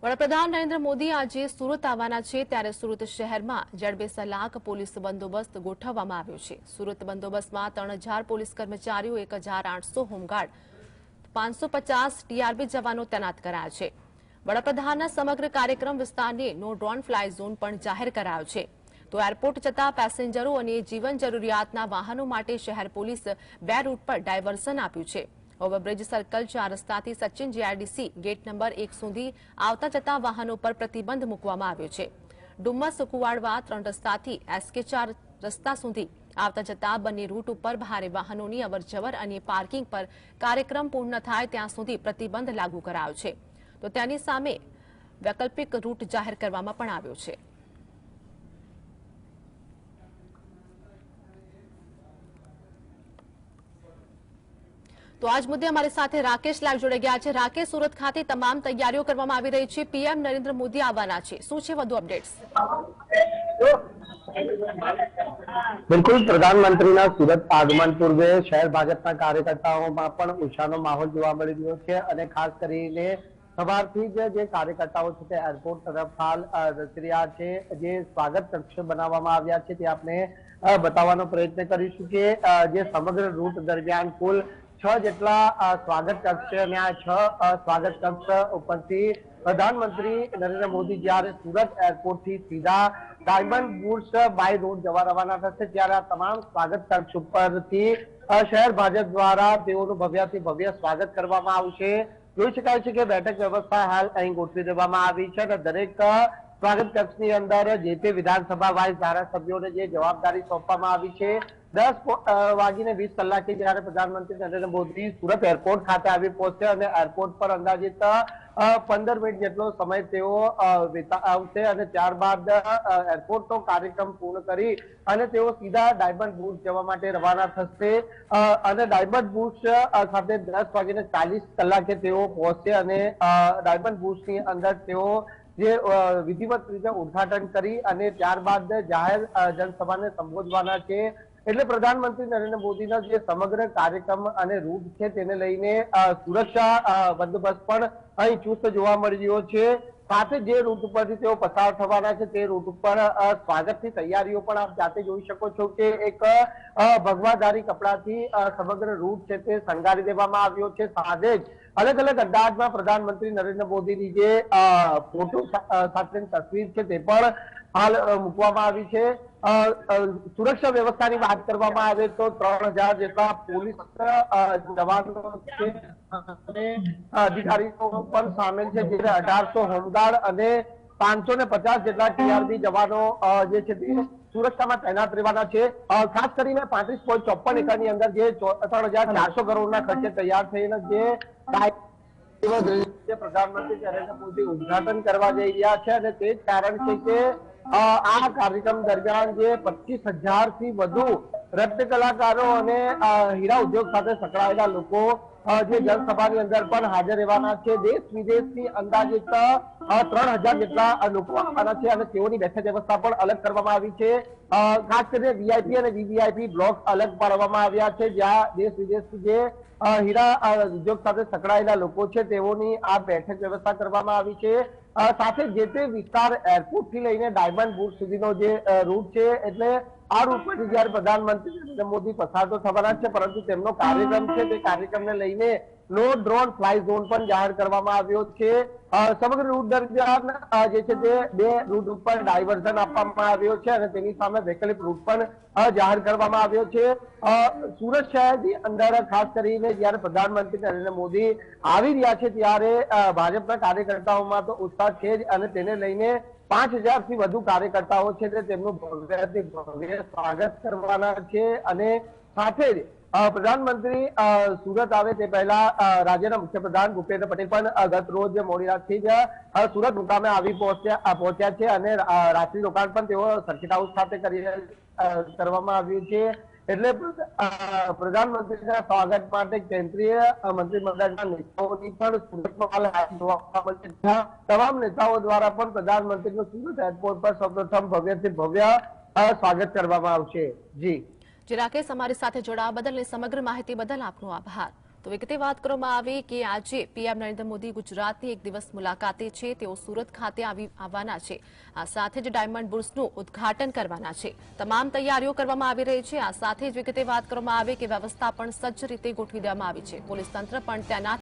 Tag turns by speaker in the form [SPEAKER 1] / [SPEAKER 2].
[SPEAKER 1] વડાપ્રધાન નરેન્દ્ર મોદી આજે સુરત આવવાના છે ત્યારે સુરત શહેરમાં બે લાખ પોલીસ બંદોબસ્ત ગોઠવવામાં આવ્યો છે. સુરત બંદોબસ્તમાં ત્રણ પોલીસ કર્મચારીઓ, એક હોમગાર્ડ, પાંચસો ટીઆરબી જવાનો તૈનાત કરાયા છે. વડાપ્રધાનના સમગ્ર કાર્યક્રમ વિસ્તારને નો ડ્રોન ફ્લાય ઝોન પણ જાહેર કરાયો છે. તો એરપોર્ટ જતા પેસેન્જરો અને જીવન જરૂરિયાતના વાહનો માટે શહેર પોલીસ બે રૂટ પર ડાયવર્ઝન આપ્યું છે. ઓવરબ્રિજ સર્કલ ચાર રસ્તાથી સચિન જીઆરડીસી ગેટ નંબર એક સુધી આવતા જતા વાહનો પર પ્રતિબંધ મૂકવામાં આવ્યો છે. ડુમ્મસ કુવાડવા ત્રણ રસ્તાથી એસકે ચાર રસ્તા સુધી આવતા જતા બંને રૂટ ઉપર ભારે વાહનોની અવરજવર અને પાર્કિંગ પર કાર્યક્રમ પૂર્ણ થાય ત્યાં સુધી પ્રતિબંધ લાગુ કરાયો છે. તો તેની સામે વૈકલ્પિક રૂટ જાહેર કરવામાં પણ આવ્યો છે. તો આજ મુદ્દે અમારી સાથે રાકેશ લાઈવ જોડે ગયા છે. રાકેશ સુરત ખાતે તમામ તૈયારીઓ કરવામાં આવી રહી છે. પીએમ નરેન્દ્ર મોદી આવવાના છે. શું છે વધુ અપડેટ્સ?
[SPEAKER 2] બિલકુલ પ્રધાનમંત્રીના સુરત આગમન પૂર્વે શહેર ભાજપના કાર્યકર્તાઓમાં પણ ઉત્સાહનો માહોલ જોવા મળી રહ્યો છે અને ખાસ કરીને સવારથી જ જે કાર્યકર્તાઓ છે તે એરપોર્ટ તરફ હાલ અ, રહ્યા છે. જે સ્વાગત કક્ષ બનાવવામાં આવ્યા છે તે આપણે બતાવવાનો પ્રયત્ન કરીશું કે જે સમગ્ર રૂટ દરમિયાન કુલ છ જેટલા સ્વાગત કક્ષ અને આ છ સ્વાગત કક્ષ ઉપરથી પ્રધાનમંત્રી નરેન્દ્ર મોદી જ્યારે સુરત એરપોર્ટથી સીધા ડાયમંડ બુર્સ બાય રોડ જવા રવાના થશે, ત્યારે આ તમામ સ્વાગત કક્ષ ઉપરથી શહેર ભાજપ દ્વારા તેઓનું ભવ્યથી ભવ્ય સ્વાગત કરવામાં આવશે. જોઈ શકાય છે કે બેઠક વ્યવસ્થા હાલ અહીં ગોઠવી દેવામાં આવી છે અને દરેક સ્વાગત કક્ષની અંદર જે તે વિધાનસભા વાઇઝ ધારાસભ્યોને જે જવાબદારી સોંપવામાં આવી છે. દસ વાગીને વીસ કલાકે જયારે પ્રધાનમંત્રી નરેન્દ્ર મોદી સુરત એરપોર્ટ ખાતે આવી પહોંચશે અને એરપોર્ટ પર અંદાજિત પંદર મિનિટ જેટલો સમય તેઓ વિતાવશે અને ત્યારબાદ એરપોર્ટનો કાર્યક્રમ પૂર્ણ કરી અને તેઓ સીધા ડાયમંડ બુર્સ જવા માટે રવાના થશે. અને ડાયમંડ બુર્સ સાથે દસ વાગીને ચાલીસ કલાકે તેઓ પહોંચશે અને ડાયમંડ બુર્સની અંદર તેઓ જે વિધિવત રીતે ઉદઘાટન કરી અને ત્યારબાદ જાહેર જનસભાને સંબોધવાના છે. એટલે પ્રધાનમંત્રી નરેન્દ્ર મોદીના જે સમગ્ર કાર્યક્રમ અને રૂટ છે તેને લઈને સુરક્ષા બંદોબસ્ત પણ અહીં ચુસ્ત જોવા મળી રહ્યો છે. સાથે જે રૂટ ઉપરથી તેઓ પસાર થવાના છે તે રૂટ ઉપર સ્વાગતની તૈયારીઓ પણ આપ જાતે જોઈ શકો છો કે એક ભગવાધારી કપડાથી સમગ્ર રૂટ છે તે શણગારી દેવામાં આવ્યો છે. સાથે જ અલગ અલગ અંદાજમાં પ્રધાનમંત્રી નરેન્દ્ર મોદીની જે ફોટો સાથેની તસવીર છે તે પણ હાલ મૂકવામાં આવી છે. સુરક્ષા વ્યવસ્થાની વાત કરવામાં આવે તો ત્રણ હજાર જેટલા પોલીસ જવાનો છે અને અધિકારીઓ પણ સામેલ છે, જેને અઢારસો હોમગાર્ડ અને પાંચસો ને પચાસ જેટલા ટીઆરબી જવાનો જે છે સુરક્ષામાં તૈનાત રહેવાના છે. ખાસ કરીને પાંત્રીસ પોઈન્ટ ચોપન એકરની અંદર જે ત્રણ હજાર ચારસો કરોડના ખર્ચે તૈયાર થઈને જે જે પ્રધાનમંત્રી નરેન્દ્ર મોદી ઉદઘાટન કરવા જઈ રહ્યા છે અને તે જ કારણ છે કે આ કાર્યક્રમ દરમિયાન જે પચીસ હજારથી વધુ રત્ન કલાકારો અને હીરા ઉદ્યોગ સાથે સંકળાયેલા લોકો જે જનસભાની અંદર પણ હાજર રહેવાના છે. દેશ વિદેશથી અંદાજિત ત્રણ હજાર જેટલા લોકો આવવાના છે અને તેઓની બેઠક વ્યવસ્થા પણ અલગ કરવામાં આવી છે. ખાસ કરીને વીઆઈપી અને વીવીઆઈપી બ્લોક અલગ પાડવામાં આવ્યા છે. જ્યાં દેશ વિદેશથી જે હીરા ઉદ્યોગ સાથે સંકળાયેલા લોકો છે, તેઓની આ બેઠક વ્યવસ્થા કરવામાં આવી છે. સાથે જે તે વિસ્તાર એરપોર્ટથી લઈને ડાયમંડ બુટ સુધીનો જે રૂટ છે, એટલે આ રૂટ પરથી જયારે પ્રધાનમંત્રી નરેન્દ્ર મોદી પસાર તો થવાના છે, પરંતુ તેમનો કાર્યક્રમ છે, તે કાર્યક્રમને લઈને નો ડ્રોન ફ્લાય ઝોન પણ જાહેર કરવામાં આવ્યો છે. સમગ્ર રૂટ દરમિયાન જે છે તે બે રૂટ ઉપર ડાયવર્ઝન આપવામાં આવ્યો છે અને તેની સામે વૈકલ્પિક રૂટ પણ જાહેર કરવામાં આવ્યો છે. સુરત શહેરની અંદર, ખાસ કરીને જ્યારે પ્રધાનમંત્રી નરેન્દ્ર મોદી આવી રહ્યા છે ત્યારે ભાજપના કાર્યકર્તાઓમાં તો ઉત્સાહ છે જ અને તેને લઈને પાંચ હજારથી વધુ કાર્યકર્તાઓ છે તેમનું ભવ્યથી ભવ્ય સ્વાગત કરવાના છે અને સાથે જ પ્રધાનમંત્રી સુરત આવે તે પહેલા રાજ્યના મુખ્યપ્રધાન ભૂપેન્દ્ર પટેલ પણ ગત રોજ મોડી રાતથી જ સુરત મુકામે આવી પહોંચ્યા છે અને રાત્રિ રોકાણ પણ તેઓ સર્કિટ હાઉસ ખાતે કરી કરવામાં આવ્યું છે. એટલે પ્રધાનમંત્રીના સ્વાગત માટે કેન્દ્રીય મંત્રીમંડળના નેતાઓની પણ સુરતમાં તમામ નેતાઓ દ્વારા પણ પ્રધાનમંત્રીનું સુરત એરપોર્ટ પર સૌપ્રથમ ભવ્યથી ભવ્ય સ્વાગત કરવામાં આવશે. જી.
[SPEAKER 1] જે રાકેશ અમારી સાથે જોડાવા બદલ સમગ્ર માહિતી બદલ આપનો આભાર. તો વિગતે વાત કરવામાં આવે કે આજે પીએમ નરેન્દ્ર મોદી ગુજરાતની એક દિવસ મુલાકાતે છે. તેઓ સુરત ખાતે આવી આવવાના છે. આ સાથે જ ડાયમંડ બુર્સનું ઉદ્ઘાટન કરવાના છે. તમામ તૈયારીઓ કરવામાં આવી રહી છે. આ સાથે જ વિગતે વાત કરવામાં આવે કે વ્યવસ્થા પણ સજ્જ રીતે ગોઠવી દેવામાં આવી છે. પોલીસ તંત્ર પણ તૈનાત